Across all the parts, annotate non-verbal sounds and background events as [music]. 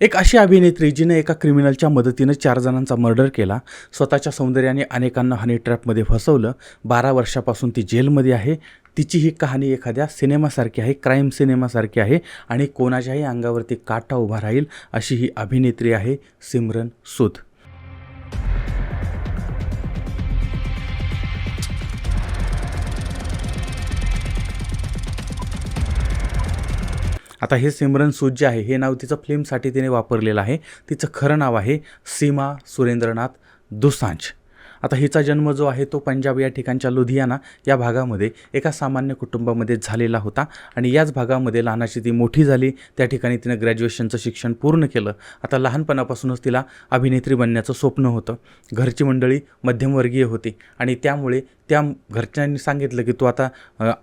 एक अशी अभिनेत्री जिने एका क्रिमिनलच्या मदतीनं चार जणांचा मर्डर केला. स्वतःच्या सौंदर्याने अनेकांना हनी ट्रॅपमध्ये फसवलं. बारा वर्षापासून ती जेलमध्ये आहे. तिची ही कहाणी एखाद्या सिनेमासारखी आहे क्राईम सिनेमासारखी आहे आणि कोणाच्याही अंगावरती काटा उभा राहील अशी ही अभिनेत्री आहे सिमरन सूद. आता हे सिमरन सूज जे आहे हे नाव तिचं फिल्मसाठी तिने वापरलेलं आहे. तिचं खरं नाव आहे सीमा सुरेंद्रनाथ दुसांज आता हिचा जन्म जो आहे तो पंजाब या ठिकाणच्या लुधियाना या भागामध्ये एका सामान्य कुटुंबामध्ये झालेला होता आणि याच भागामध्ये लहानाची ती मोठी झाली. त्या ठिकाणी तिनं ग्रॅज्युएशनचं शिक्षण पूर्ण केलं. आता लहानपणापासूनच तिला अभिनेत्री बनण्याचं स्वप्न होतं. घरची मंडळी मध्यमवर्गीय होती आणि त्यामुळे त्या घरच्यांनी सांगितलं की तू आता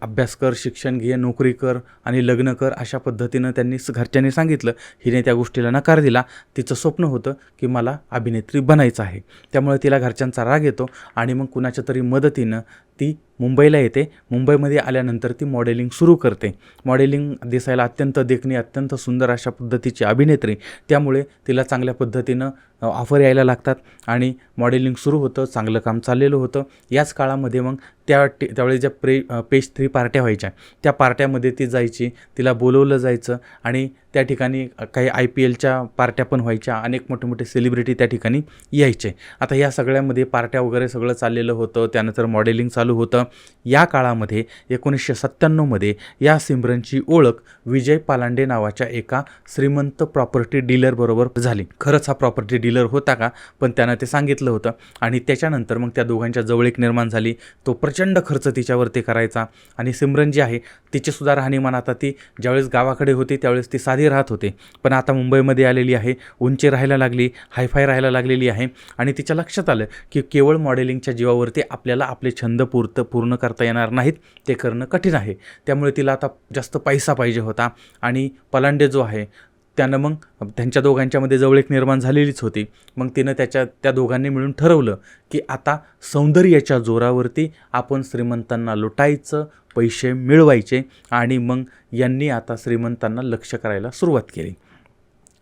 अभ्यास कर शिक्षण घे नोकरी कर आणि लग्न कर अशा पद्धतीनं त्यांनी घरच्यांनी सांगितलं. हिने त्या गोष्टीला नकार दिला. तिचं स्वप्न होतं की मला अभिनेत्री बनायचं आहे. त्यामुळे तिला घरच्यांचा राग येतो आणि मग कुणाच्या तरी मदतीनं ती मुंबईला येते. मुंबईमध्ये आल्यानंतर ती मॉडेलिंग सुरू करते. मॉडेलिंग दिसायला अत्यंत देखणी अत्यंत सुंदर अशा पद्धतीची अभिनेत्री. त्यामुळे तिला चांगल्या पद्धतीनं ऑफर यायला लागतात आणि मॉडेलिंग सुरू होतं चांगलं काम चाललेलं होतं. याच काळामध्ये मग त्या टे त्यावेळी ज्या प्रे पेज थ्री पार्ट्या व्हायच्या त्या पार्ट्यामध्ये ती जायची तिला बोलवलं जायचं आणि त्या ठिकाणी काही आय पी एलच्या पार्ट्या पण व्हायच्या अनेक मोठे मोठे सेलिब्रिटी त्या ठिकाणी यायचे. आता या सगळ्यामध्ये पार्ट्या वगैरे सगळं चाललेलं होतं त्यानंतर मॉडेलिंग चालू होतं. या काळामध्ये एकोणीसशे सत्त्याण्णवमध्ये या सिमरनची ओळख विजय पालांडे नावाच्या एका श्रीमंत प्रॉपर्टी डीलरबरोबर झाली. खरंच हा प्रॉपर्टी डीलर होता का? पण त्यानं ते सांगितलं होतं. आणि त्याच्यानंतर मग त्या दोघांच्या जवळीक निर्माण झाली. तो प्रचंड खर्च तिच्यावरती करायचा. आणि सिमरन जी आहे तिचीसुद्धा राहणीमान आता ती ज्यावेळेस गावाकडे होती त्यावेळेस ती साधी राहत होते. पण आता मुंबईमध्ये आलेली आहे उंची राहायला लागली हायफाय राहायला लागलेली आहे आणि तिच्या लक्षात आलं की केवळ मॉडेलिंगच्या जीवावरती आपल्याला आपले छंद पूर्त पूर्ण करता येणार नाहीत. ते करणं कठीण आहे. त्यामुळे तिला आता जास्त पैसा पाहिजे होता आणि पलांडे जो आहे त्यानं मग त्यांच्या दोघांच्यामध्ये जवळीक निर्माण झालेलीच होती. मग तिनं त्याच्या त्या दोघांनी मिळून ठरवलं की आता सौंदर्याच्या जोरावरती आपण श्रीमंतांना लुटायचं पैसे मिळवायचे आणि मग यांनी आता श्रीमंतांना लक्ष करायला सुरुवात केली.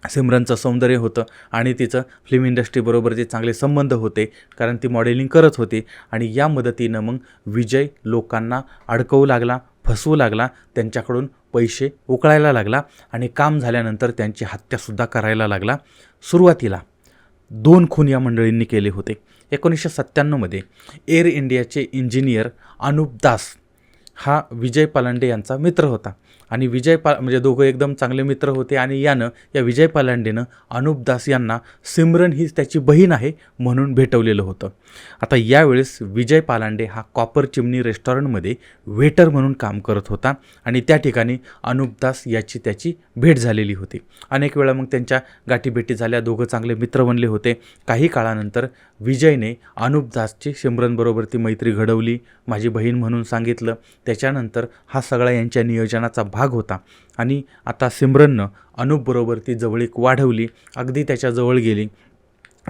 सिमरनचं सौंदर्य होतं आणि तिचं फिल्म इंडस्ट्रीबरोबर चांगले संबंध होते कारण ती मॉडेलिंग करत होती आणि या मदतीनं मग विजय लोकांना अडकवू लागला फसवू लागला त्यांच्याकडून पैसे उकळायला लागला आणि काम झाल्यानंतर त्यांची हत्यासुद्धा करायला लागला. सुरुवातीला दोन खून या मंडळींनी केले होते. एकोणीसशे सत्त्याण्णवमध्ये एअर इंडियाचे इंजिनियर अनुप दास हा विजय पालांडे यांचा मित्र होता. आणि विजय पा म्हणजे दोघं एकदम चांगले मित्र होते आणि यानं या विजय पालांडेनं अनुप दास यांना सिमरन ही त्याची बहीण आहे म्हणून भेटवलेलं होतं. आता यावेळेस विजय पालांडे हा कॉपर चिमणी रेस्टॉरंटमध्ये वेटर म्हणून काम करत होता आणि त्या ठिकाणी अनुप दास याची त्याची भेट झालेली होती. अनेक वेळा मग त्यांच्या गाठीभेटी झाल्या दोघं चांगले मित्र बनले होते. काही काळानंतर विजयने अनुप दासची सिमरनबरोबर ती मैत्री घडवली. माझी बहीण म्हणून सांगितलं. त्याच्यानंतर हा सगळा यांच्या नियोजनाचा भाग होता. आणि आता सिमरननं अनुपबरोबर ती जवळीक वाढवली. अगदी त्याच्याजवळ गेली.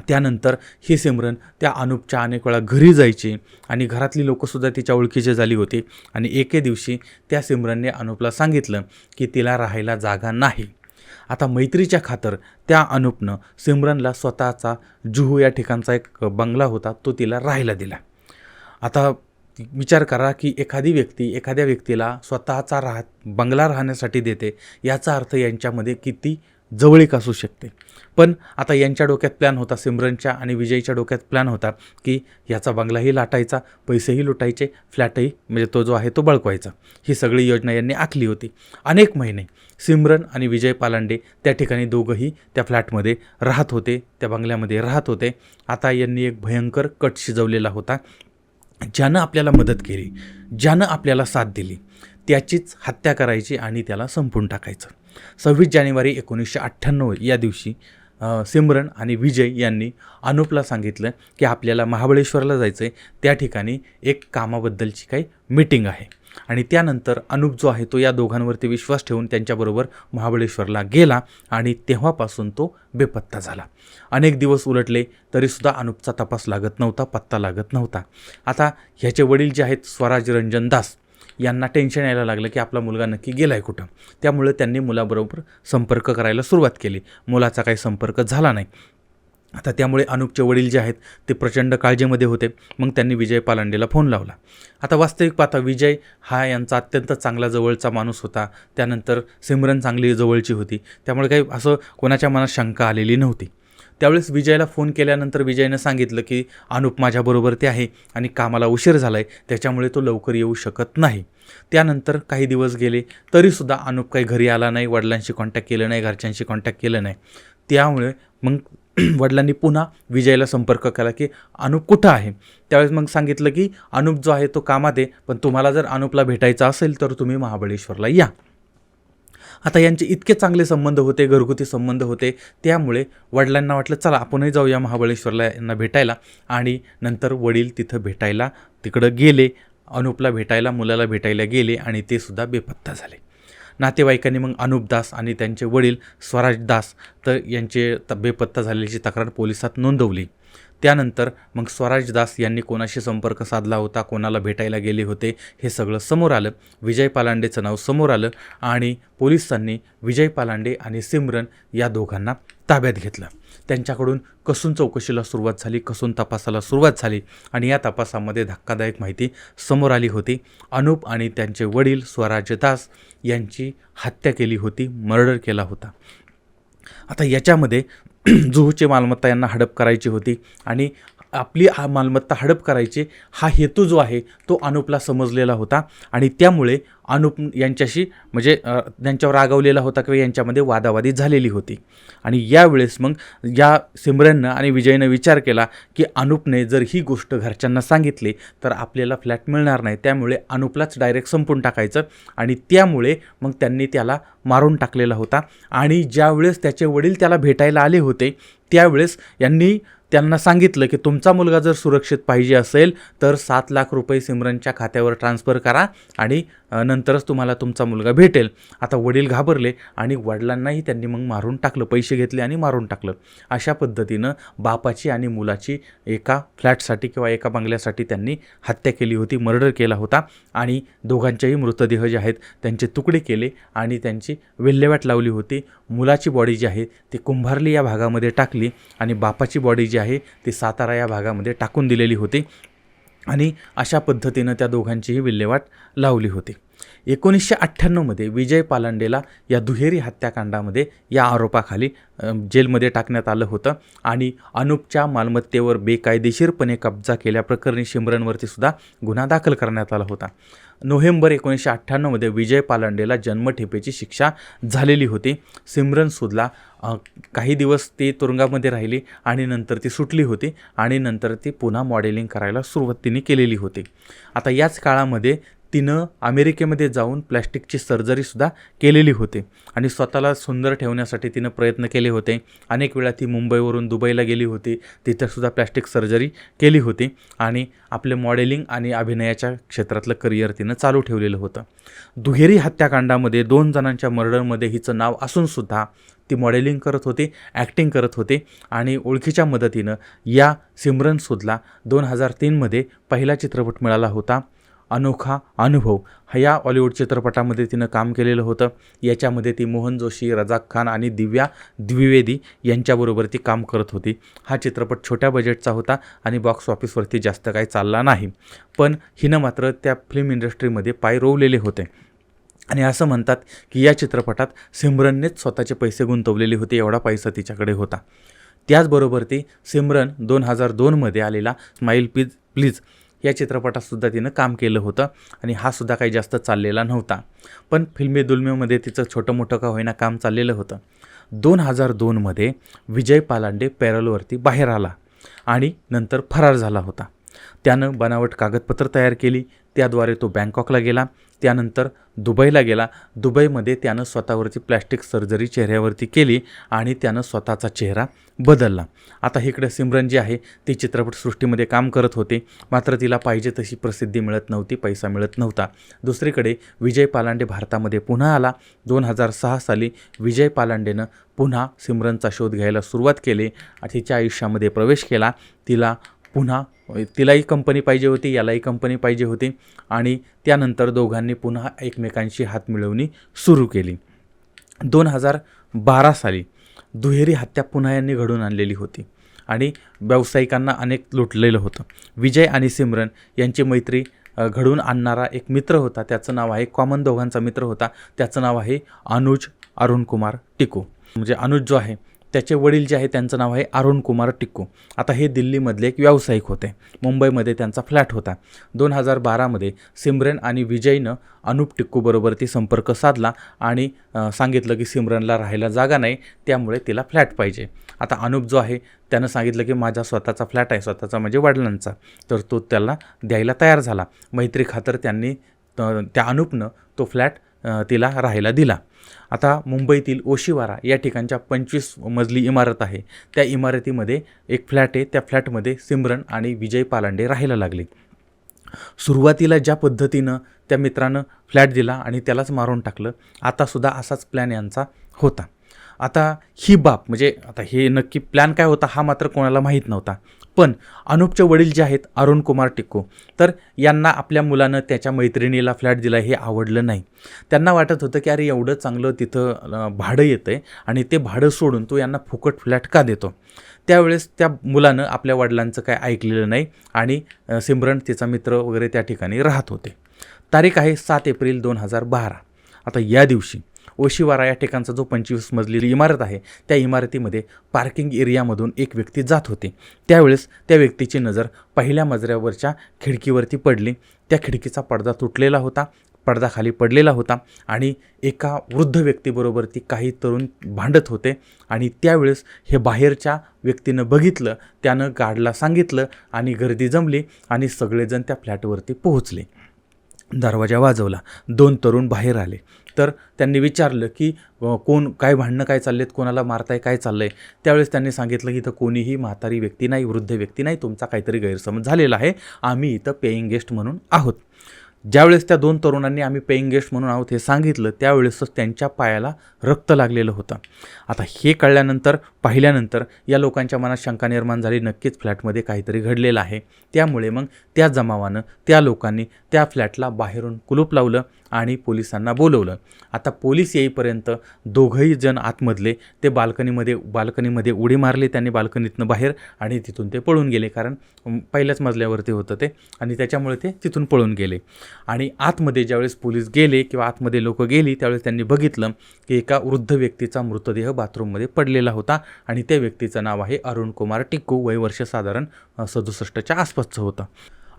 त्यानंतर ही सिमरन त्या अनुपच्या अनेक वेळा घरी जायची आणि घरातली लोकंसुद्धा तिच्या ओळखीची झाली होती. आणि एके दिवशी त्या सिमरनने अनुपला सांगितलं की तिला राहायला जागा नाही. आता मैत्रीच्या खातर त्या अनुपनं सिमरनला स्वतःचा जुहू या ठिकाणचा एक बंगला होता तो तिला राहायला दिला. आता विचार करा की एखादी व्यक्ती एखाद्या व्यक्तीला स्वतःचा राह बंगला राहण्यासाठी देते याचा अर्थ यांच्यामध्ये किती जवळीक असू शकते. पण आता यांच्या डोक्यात प्लॅन होता सिमरनच्या आणि विजयच्या डोक्यात प्लॅन होता की याचा बंगलाही लाटायचा पैसेही लुटायचे फ्लॅटही म्हणजे तो जो आहे तो बळकवायचा. ही सगळी योजना यांनी आखली होती. अनेक महिने सिमरन आणि विजय पालांडे त्या ठिकाणी दोघंही त्या फ्लॅटमध्ये राहत होते त्या बंगल्यामध्ये राहत होते. आता यांनी एक भयंकर कट शिजवलेला होता. ज्यानं आपल्याला मदत केली ज्यानं आपल्याला साथ दिली त्याचीच हत्या करायची आणि त्याला संपून टाकायचं. सव्वीस जानेवारी एकोणीसशे अठ्ठ्याण्णव या दिवशी सिमरन आणि विजय यांनी अनुपला सांगितलं की आपल्याला महाबळेश्वरला जायचं आहे त्या ठिकाणी एक कामाबद्दलची काही मीटिंग आहे. आणि त्यानंतर अनुप जो आहे तो या दोघांवरती विश्वास ठेवून त्यांच्याबरोबर महाबळेश्वरला गेला आणि तेव्हापासून तो बेपत्ता झाला. अनेक दिवस उलटले तरीसुद्धा अनुपचा तपास लागत नव्हता पत्ता लागत नव्हता. आता ह्याचे वडील जे आहेत स्वराज रंजन दास यांना टेन्शन यायला लागलं की आपला मुलगा नक्की गेला आहे कुठं? त्यामुळे त्यांनी मुलाबरोबर संपर्क करायला सुरुवात केली. मुलाचा काही संपर्क झाला नाही. आता त्यामुळे अनुपचे वडील जे आहेत ते प्रचंड काळजीमध्ये होते. मग त्यांनी विजय पालांडेला फोन लावला. आता वास्तविक पाहता विजय हा यांचा अत्यंत चांगला जवळचा माणूस होता. त्यानंतर सिमरन चांगली जवळची होती. त्यामुळे काही असं कोणाच्या मनात शंका आलेली नव्हती. त्यावेळेस विजयला फोन केल्यानंतर विजयनं सांगितलं की अनुप माझ्याबरोबर ते आहे आणि कामाला उशीर झाला आहे त्याच्यामुळे तो लवकर येऊ शकत नाही. त्यानंतर काही दिवस गेले तरीसुद्धा अनुप काही घरी आला नाही वडिलांशी कॉन्टॅक्ट केलं नाही घरच्यांशी कॉन्टॅक्ट केलं नाही. त्यामुळे मग [clears throat] वडिलांनी पुन्हा विजयला संपर्क केला की अनुप कुठं आहे? त्यावेळेस मग सांगितलं की अनुप जो आहे तो कामात आहे पण तुम्हाला जर अनुपला भेटायचा असेल तर तुम्ही महाबळेश्वरला या. आता यांचे इतके चांगले संबंध होते घरगुती संबंध होते त्यामुळे वडिलांना वाटलं चला आपणही जाऊया महाबळेश्वरला यांना भेटायला. आणि नंतर वडील तिथं भेटायला तिकडं गेले अनुपला भेटायला मुलाला भेटायला गेले आणि ते सुद्धा बेपत्ता झाले. नातेवाईकांनी मग अनुप दास आणि त्यांचे वडील स्वराज दास तर यांचे त बेपत्ता झाल्याची तक्रार पोलिसात नोंदवली. त्यानंतर मग स्वराज दास यांनी कोणाशी संपर्क साधला होता कोणाला भेटायला गेले होते हे सगळं समोर आलं. विजय पालांडेचं नाव समोर आलं आणि पोलिसांनी विजय पालांडे आणि सिमरन या दोघांना ताब्यात घेतलं. त्यांच्याकडून कसून चौकशीला सुरुवात झाली कसून तपासाला सुरुवात झाली आणि या तपासामध्ये धक्कादायक माहिती समोर आली होती. अनुप आणि त्यांचे वडील स्वराज दास यांची हत्या केली होती मर्डर केला होता. आता याच्यामध्ये [clears throat] जुहूची मालमत्ता यांना हडप करायची होती आणि आपली हा मालमत्ता हडप करायची हा हेतू जो आहे तो अनुपला समजलेला होता. आणि त्यामुळे अनुप यांच्याशी म्हणजे त्यांच्यावर रागवलेला होता किंवा यांच्यामध्ये वादावादी झालेली होती. आणि यावेळेस मग या सिमरननं आणि विजयनं विचार केला की अनुपने जर ही गोष्ट घरच्यांना सांगितली तर आपल्याला फ्लॅट मिळणार नाही. त्यामुळे अनुपलाच डायरेक्ट संपून टाकायचं आणि त्यामुळे मग त्यांनी त्याला मारून टाकलेला होता. आणि ज्यावेळेस त्याचे वडील त्याला भेटायला आले होते त्यावेळेस यांनी त्यांना सांगितलं की तुमचा मुलगा जर सुरक्षित पाहिजे असेल तर सात लाख रुपये सिमरनच्या खात्यावर ट्रान्स्फर करा आणि नंतरच तुम्हाला तुमचा मुलगा भेटेल. आता वडील घाबरले आणि वडिलांनाही त्यांनी मग मारून टाकलं पैसे घेतले आणि मारून टाकलं. अशा पद्धतीनं बापाची आणि मुलाची एका फ्लॅटसाठी किंवा एका बंगल्यासाठी त्यांनी हत्या केली होती मर्डर केला होता आणि दोघांचेही मृतदेह जे आहेत त्यांचे तुकडे केले आणि त्यांची विल्हेवाट लावली होती. मुलाची बॉडी जी आहे ती कुंभारली या भागामध्ये टाकली आणि बापाची बॉडी जी आहे ती सातारा या भागामध्ये टाकून दिलेली होती आणि अशा पद्धतीनं त्या दोघांचीही विल्हेवाट लावली होती. एकोणीसशे अठ्ठ्याण्णवमध्ये विजय पालांडेला या दुहेरी हत्याकांडामध्ये या आरोपाखाली जेलमध्ये टाकण्यात आलं होतं आणि अनुपच्या मालमत्तेवर बेकायदेशीरपणे कब्जा केल्याप्रकरणी शिमरनवरती सुद्धा गुन्हा दाखल करण्यात आला होता. नोव्हेंबर एकोणीसशे अठ्ठ्याण्णवमध्ये विजय पालांडेला जन्मठेपेची शिक्षा झालेली होती. सिमरन सुदला काही दिवस ती तुरुंगामध्ये राहिली आणि नंतर ती सुटली होती आणि नंतर ती पुन्हा मॉडेलिंग करायला सुरुवात तिने केलेली होती. आता याच काळामध्ये तिनं अमेरिकेमध्ये जाऊन प्लॅस्टिकची सर्जरीसुद्धा केलेली होती आणि स्वतःला सुंदर ठेवण्यासाठी तिनं प्रयत्न केले होते. अनेक वेळा ती मुंबईवरून दुबईला गेली होती. तिथंसुद्धा प्लॅस्टिक सर्जरी केली होती आणि आपले मॉडेलिंग आणि अभिनयाच्या क्षेत्रातलं करिअर तिनं चालू ठेवलेलं होतं. दुहेरी हत्याकांडामध्ये दोन जणांच्या मर्डरमध्ये हिचं नाव असूनसुद्धा ती मॉडेलिंग करत होती ॲक्टिंग करत होते आणि ओळखीच्या मदतीनं या सिमरन सुदला दोन हजार तीनमध्ये पहिला चित्रपट मिळाला होता. अनोखा अनुभव. हा या हॉलिवूड चित्रपटामध्ये तिनं काम केलेलं होतं. याच्यामध्ये ती मोहन जोशी रजाक खान आणि दिव्या द्विवेदी यांच्याबरोबर ती काम करत होती. हा चित्रपट छोट्या बजेटचा होता आणि बॉक्स ऑफिसवरती जास्त काही चालला नाही. पण हिनं मात्र त्या फिल्म इंडस्ट्रीमध्ये पाय रोवलेले होते. आणि असं म्हणतात की या चित्रपटात सिमरननेच स्वतःचे पैसे गुंतवलेले होते एवढा पैसा तिच्याकडे होता. त्याचबरोबर ती सिमरन दोन हजार दोनमध्ये आलेला स्माईल पीज प्लीज या चित्रपटातसुद्धा तिनं काम केलं होतं आणि हा सुद्धा काही जास्त चाललेला नव्हता. पण फिल्मी दुल्मेमध्ये तिचं छोटं मोठं का होईना काम चाललेलं होतं. दोन हजार दोनमध्ये विजय पालांडे पॅरलवरती बाहेर आला आणि नंतर फरार झाला होता. त्यानं बनावट कागदपत्र तयार केली त्याद्वारे तो बँकॉकला गेला. त्यानंतर दुबईला गेला. दुबईमध्ये त्यानं स्वतःवरती प्लॅस्टिक सर्जरी चेहऱ्यावरती केली आणि त्यानं स्वतःचा चेहरा बदलला. आता इकडे सिमरन जी आहे ती चित्रपटसृष्टीमध्ये काम करत होते. मात्र तिला पाहिजे तशी प्रसिद्धी मिळत नव्हती पैसा मिळत नव्हता. दुसरीकडे विजय पालांडे भारतामध्ये पुन्हा आला. दोन हजार सहा साली विजय पालांडेनं पुन्हा सिमरनचा शोध घ्यायला सुरुवात केली. आणि तिच्या आयुष्यामध्ये प्रवेश केला. तिला पुन्हा तिलाही कंपनी पाहिजे होती यालाही कंपनी पाहिजे होती आणि त्यानंतर दोघांनी पुन्हा एकमेकांशी हात मिळवणी सुरू केली. दोन हजार बारा साली दुहेरी हत्या पुन्हा यांनी घडून आणलेली होती आणि व्यावसायिकांना अनेक लुटलेलं होतं. विजय आणि सिमरन यांची मैत्री घडून घडवून आणणारा एक मित्र होता त्याचं नाव आहे कॉमन दोघांचा मित्र होता त्याचं नाव आहे अनुज अरुणकुमार टिको टिकू. म्हणजे अनुज जो आहे त्याचे वडील जे आहे त्यांचं नाव आहे अरुण कुमार टिक्कू. आता हे दिल्लीमधले एक व्यावसायिक होते. मुंबईमध्ये त्यांचा फ्लॅट होता. दोन हजार बारामध्ये सिमरन आणि विजयनं अनुप टिक्कूबरोबर ती संपर्क साधला आणि सांगितलं की सिमरनला राहायला जागा नाही त्यामुळे तिला फ्लॅट पाहिजे. आता अनुप जो आहे त्यानं सांगितलं की माझा स्वतःचा फ्लॅट आहे स्वतःचा म्हणजे वडिलांचा. तर तो त्याला द्यायला तयार झाला. मैत्री खातर त्यांनी त्या अनुपनं तो फ्लॅट तिला राहायला दिला. आता मुंबईतील ओशिवारा या ठिकाणच्या पंचवीस मजली इमारत आहे. त्या इमारतीमध्ये एक फ्लॅट आहे. त्या फ्लॅटमध्ये सिमरन आणि विजय पालांडे राहायला लागले. सुरुवातीला ज्या पद्धतीनं त्या मित्रानं फ्लॅट दिला आणि त्यालाच मारून टाकलं आतासुद्धा असाच प्लॅन यांचा होता. आता ही बाब म्हणजे आता हे नक्की प्लॅन काय होता हा मात्र कोणाला माहीत नव्हता. पण अनुपचे वडील जे आहेत अरुण कुमार टिक्कू तर यांना आपल्या मुलानं त्याच्या मैत्रिणीला फ्लॅट दिला हे आवडलं नाही. त्यांना वाटत होतं की अरे एवढं चांगलं तिथं भाडं येतं आहे आणि ते भाडं सोडून तो यांना फुकट फ्लॅट का देतो? त्यावेळेस त्या मुलानं आपल्या वडिलांचं काय ऐकलेलं नाही आणि सिमरन तिचा मित्र वगैरे त्या ठिकाणी राहत होते. तारीख आहे सात एप्रिल दोन हजार बारा. आता या दिवशी ओशिवारा या ठिकाणचा जो पंचवीस मजली इमारत आहे त्या इमारतीमध्ये पार्किंग एरियामधून एक व्यक्ती जात होती. त्यावेळेस त्या व्यक्तीची नजर पहिल्या मजल्यावरच्या खिडकीवरती पडली. त्या खिडकीचा पडदा तुटलेला होता पडदा खाली पडलेला होता आणि एका वृद्ध व्यक्तीबरोबर ती काही तरुण भांडत होते आणि त्यावेळेस हे बाहेरच्या व्यक्तीनं बघितलं त्यानं गार्डला सांगितलं आणि गर्दी जमली आणि सगळेजण त्या फ्लॅटवरती पोहोचले. दरवाजा वाजवला. दोन तरुण बाहेर आले. तर त्यांनी विचारलं की कोण काय भांडणं काय चाललेत कोणाला मारताय काय चाललं आहे त्यावेळेस त्यांनी सांगितलं की इथं कोणीही म्हातारी व्यक्ती नाही वृद्ध व्यक्ती नाही तुमचा काहीतरी गैरसमज झालेला आहे. आम्ही इथं पेईंग गेस्ट म्हणून आहोत. ज्यावेळेस त्या दोन तरुणांनी आम्ही पेईंग गेस्ट म्हणून आहोत हे सांगितलं त्यावेळेसच त्यांच्या पायाला रक्त लागलेलं होतं. आता हे कळल्यानंतर पाहिल्यानंतर या लोकांच्या मनात शंका निर्माण झाली. नक्कीच फ्लॅटमध्ये काहीतरी घडलेलं आहे. त्यामुळे मग त्या जमावानं त्या लोकांनी त्या फ्लॅटला बाहेरून कुलूप लावलं आणि पोलिसांना बोलवलं. आता पोलीस येईपर्यंत दोघंही जण आतमधले. ते बाल्कनीमध्ये बाल्कनीमध्ये उडी मारली त्यांनी बाल्कनीतनं बाहेर आणि तिथून ते पळून गेले. कारण पहिल्याच मजल्यावरती होतं ते आणि त्याच्यामुळे ते तिथून पळून गेले. आणि आतमध्ये ज्यावेळेस पोलीस गेले किंवा आतमध्ये लोक गेली त्यावेळेस त्यांनी बघितलं की एका वृद्ध व्यक्तीचा मृतदेह बाथरूममध्ये पडलेला होता आणि त्या व्यक्तीचं नाव आहे अरुण कुमार टिक्कू वय वर्ष साधारण सदुसष्टच्या आसपासचं होतं.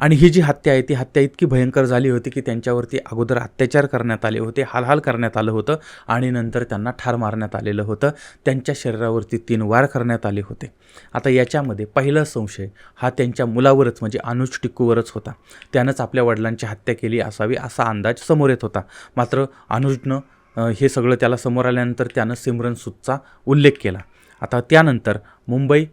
आणि ही जी हत्या आहे ती हत्या इतकी भयंकर झाली होती की त्यांच्यावरती अगोदर अत्याचार करण्यात आले होते हालहाल करण्यात आलं होतं आणि नंतर त्यांना ठार मारण्यात आलेलं होतं. त्यांच्या शरीरावरती तीन वार करण्यात आले होते. आता याच्यामध्ये पहिला संशय हा त्यांच्या मुलावरच म्हणजे अनुज टिक्कूवरच होता. त्यानंच आपल्या वडिलांची हत्या केली असावी असा अंदाज समोर येत होता. मात्र अनुजनं हे सगळं त्याला समोर आल्यानंतर त्यानं सिमरन सुतचा उल्लेख केला. आता त्यानंतर मुंबई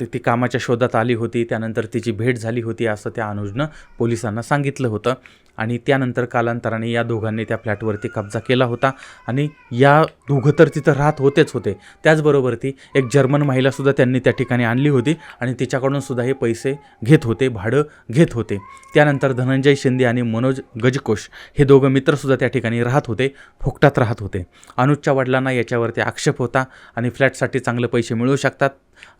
ती ती कामाच्या शोधात आली होती. त्यानंतर तिची भेट झाली होती असं त्या अनुजनं पोलिसांना सांगितलं होतं. आणि त्यानंतर कालांतराने या दोघांनी त्या फ्लॅटवरती कब्जा केला होता. आणि या दोघं तर तिथं राहत होतेच होते. त्याचबरोबर ती एक जर्मन महिलासुद्धा त्यांनी त्या ठिकाणी आणली होती आणि तिच्याकडून सुद्धा हे पैसे घेत होते भाडं घेत होते. त्यानंतर धनंजय शिंदे आणि मनोज गजकोश हे दोघं मित्रसुद्धा त्या ठिकाणी राहत होते फुकटात राहत होते. अनुजच्या वडिलांना याच्यावरती आक्षेप होता आणि फ्लॅटसाठी चांगले पैसे मिळू शकतात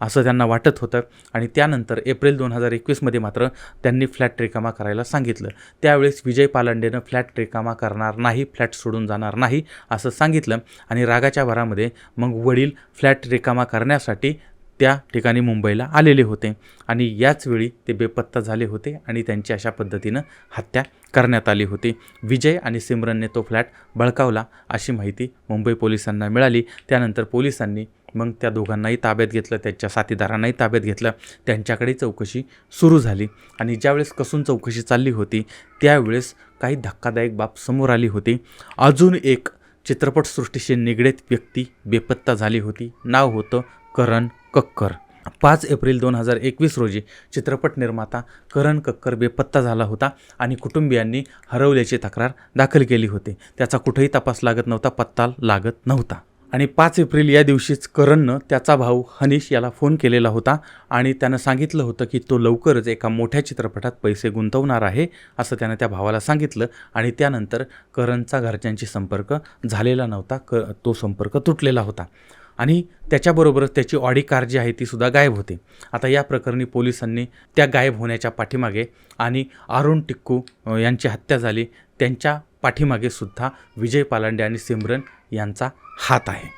असं त्यांना वाटत होतं. आणि त्यानंतर एप्रिल दोन हजार एकवीसमध्ये मात्र त्यांनी फ्लॅट रिकामा करायला सांगितलं. त्यावेळेस विजय पालंडेनं फ्लॅट रिकामा करणार नाही फ्लॅट सोडून जाणार नाही असं सांगितलं आणि रागाच्या भरामध्ये मग वडील फ्लॅट रिकामा करण्यासाठी त्या ठिकाणी मुंबईला आलेले होते आणि याचवेळी ते बेपत्ता झाले होते आणि त्यांची अशा पद्धतीनं हत्या करण्यात आली होती. विजय आणि सिमरनने तो फ्लॅट बळकावला अशी माहिती मुंबई पोलिसांना मिळाली. त्यानंतर पोलिसांनी मग त्या दोघांनाही ताब्यात घेतलं त्यांच्या साथीदारांनाही ताब्यात घेतलं. त्यांच्याकडे चौकशी सुरू झाली आणि ज्यावेळेस कसून चौकशी चालली होती त्यावेळेस काही धक्कादायक बाब समोर आली होती. अजून एक चित्रपटसृष्टीशी निगडीत व्यक्ती बेपत्ता झाली होती. नाव होतं करण कक्कर. पाच एप्रिल दोन हजार एकवीस रोजी चित्रपट निर्माता करण कक्कर बेपत्ता झाला होता आणि कुटुंबियांनी हरवल्याची तक्रार दाखल केली होती. त्याचा कुठेही तपास लागत नव्हता पत्ता लागत नव्हता. आणि पाच एप्रिल या दिवशीच करणनं त्याचा भाऊ हनीश याला फोन केलेला होता आणि त्यानं सांगितलं होतं की तो लवकरच एका मोठ्या चित्रपटात पैसे गुंतवणार आहे असं त्यानं त्या भावाला सांगितलं आणि त्यानंतर करणचा घरच्यांशी संपर्क झालेला नव्हता क तो संपर्क तुटलेला होता. आणि त्याच्याबरोबरच त्याची ऑडी कार जी आहे ती सुद्धा गायब होती. आता या प्रकरणी पोलिसांनी त्या गायब होण्याच्या पाठीमागे आणि अरुण टिक्कू यांची हत्या झाली. त्यांच्या पाठीमागे सुद्धा विजय पालांडे आणि सिमरन यांचा हात आहे.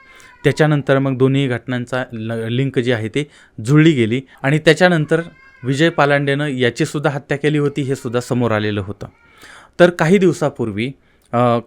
त्याच्यानंतर मग दोन्ही घटनांचा ल लिंक जी आहे ती जुळली गेली आणि त्याच्यानंतर विजय पालांडेनं याचीसुद्धा हत्या केली होती हे सुद्धा समोर आलेलं होतं. तर काही दिवसापूर्वी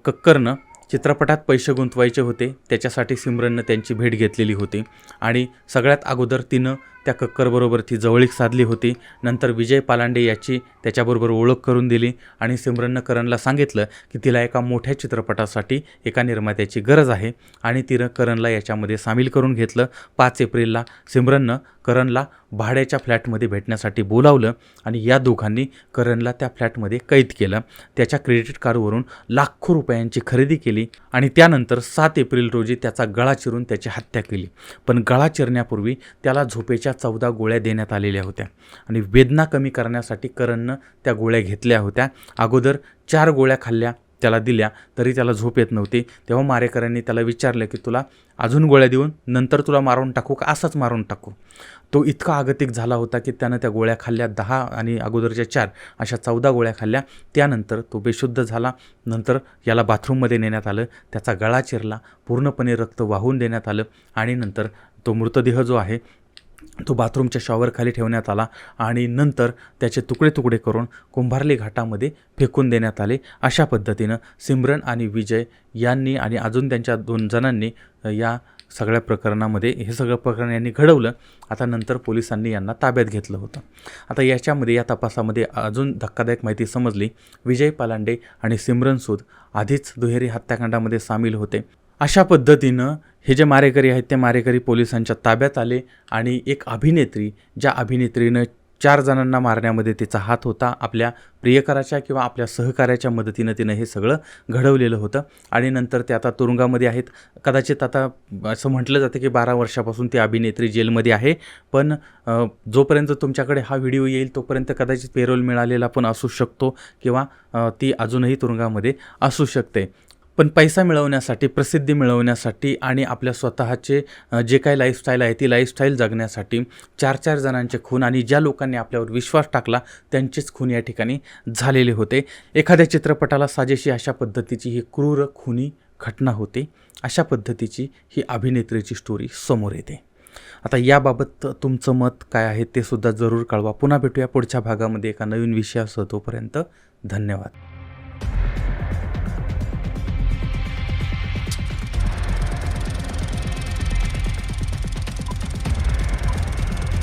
कक्करनं चित्रपटात पैसे गुंतवायचे होते त्याच्यासाठी सिमरननं त्यांची भेट घेतलेली होती आणि सगळ्यात अगोदर तिनं त्या कक्करबरोबर ती जवळीक साधली होती. नंतर विजय पालांडे याची त्याच्याबरोबर ओळख करून दिली आणि सिमरननं करणला सांगितलं की तिला एका मोठ्या चित्रपटासाठी एका निर्मात्याची गरज आहे आणि तिनं करणला याच्यामध्ये सामील करून घेतलं. पाच एप्रिलला सिमरननं करणला भाड्याच्या फ्लॅटमध्ये भेटण्यासाठी बोलावलं आणि या दोघांनी करणला त्या फ्लॅटमध्ये कैद केलं. त्याच्या क्रेडिट कार्डवरून लाखो रुपयांची खरेदी केली आणि त्यानंतर सात एप्रिल रोजी त्याचा गळा चिरून त्याची हत्या केली. पण गळा चिरण्यापूर्वी त्याला झोपेच्या चौदा गोळ्या देण्यात आलेल्या होत्या आणि वेदना कमी करण्यासाठी करणनं त्या गोळ्या घेतल्या होत्या. अगोदर चार गोळ्या खाल्ल्या त्याला दिल्या तरी त्याला झोप येत नव्हती. तेव्हा मारेकऱ्यांनी त्याला विचारलं की तुला अजून गोळ्या देऊन नंतर तुला मारून टाकू का? असंच मारून टाकू. तो इतका आगतिक झाला होता की त्यानं त्या गोळ्या खाल्ल्या दहा आणि अगोदरच्या चार अशा चौदा गोळ्या खाल्ल्या. त्यानंतर तो बेशुद्ध झाला. नंतर याला बाथरूममध्ये नेण्यात आलं. त्याचा गळा चिरला. पूर्णपणे रक्त वाहून देण्यात आलं. आणि नंतर तो मृतदेह जो आहे तो बाथरूमच्या शॉवरखाली ठेवण्यात आला. आणि नंतर त्याचे तुकडे तुकडे करून कुंभारली घाटामध्ये फेकून देण्यात आले. अशा पद्धतीनं सिमरन आणि विजय यांनी आणि अजून त्यांच्या दोन जणांनी या सगळ्या प्रकरणामध्ये हे सगळं प्रकरण यांनी घडवलं. आता नंतर पोलिसांनी यांना ताब्यात घेतलं होतं. आता याच्यामध्ये या तपासामध्ये अजून धक्कादायक माहिती समजली. विजय पालांडे आणि सिमरन सूद आधीच दुहेरी हत्याकांडामध्ये सामील होते. अशा पद्धतीनं हे जे मारेकरी आहेत ते मारेकरी पोलिसांच्या ताब्यात आले आणि एक अभिनेत्री ज्या अभिनेत्रीनं चार जणांना मारण्यामध्ये तिचा हात होता. आपल्या प्रियकराच्या किंवा आपल्या सहकार्याच्या मदतीनं तिनं हे सगळं घडवलेलं होतं. आणि नंतर ते आता तुरुंगामध्ये आहेत. कदाचित आता असं म्हटलं जातं की बारा वर्षापासून ती अभिनेत्री जेलमध्ये आहे. पण जोपर्यंत तुमच्याकडे हा व्हिडिओ येईल तोपर्यंत कदाचित पेरोल मिळालेला पण असू शकतो किंवा ती अजूनही तुरुंगामध्ये असू शकते. पण पैसा मिळवण्यासाठी प्रसिद्धी मिळवण्यासाठी आणि आपल्या स्वतःचे जे काही लाईफस्टाईल आहे ती लाईफस्टाईल जगण्यासाठी चार चार जणांचे खून आणि ज्या लोकांनी आपल्यावर विश्वास टाकला त्यांचेच खून या ठिकाणी झालेले होते. एखाद्या चित्रपटाला साजेशी अशा पद्धतीची ही क्रूर खुनी घटना होते अशा पद्धतीची ही अभिनेत्रीची स्टोरी समोर येते. आता याबाबत तुमचं मत काय आहे ते सुद्धा जरूर कळवा. पुन्हा भेटूया पुढच्या भागामध्ये एका नवीन विषयासह तोपर्यंत धन्यवाद.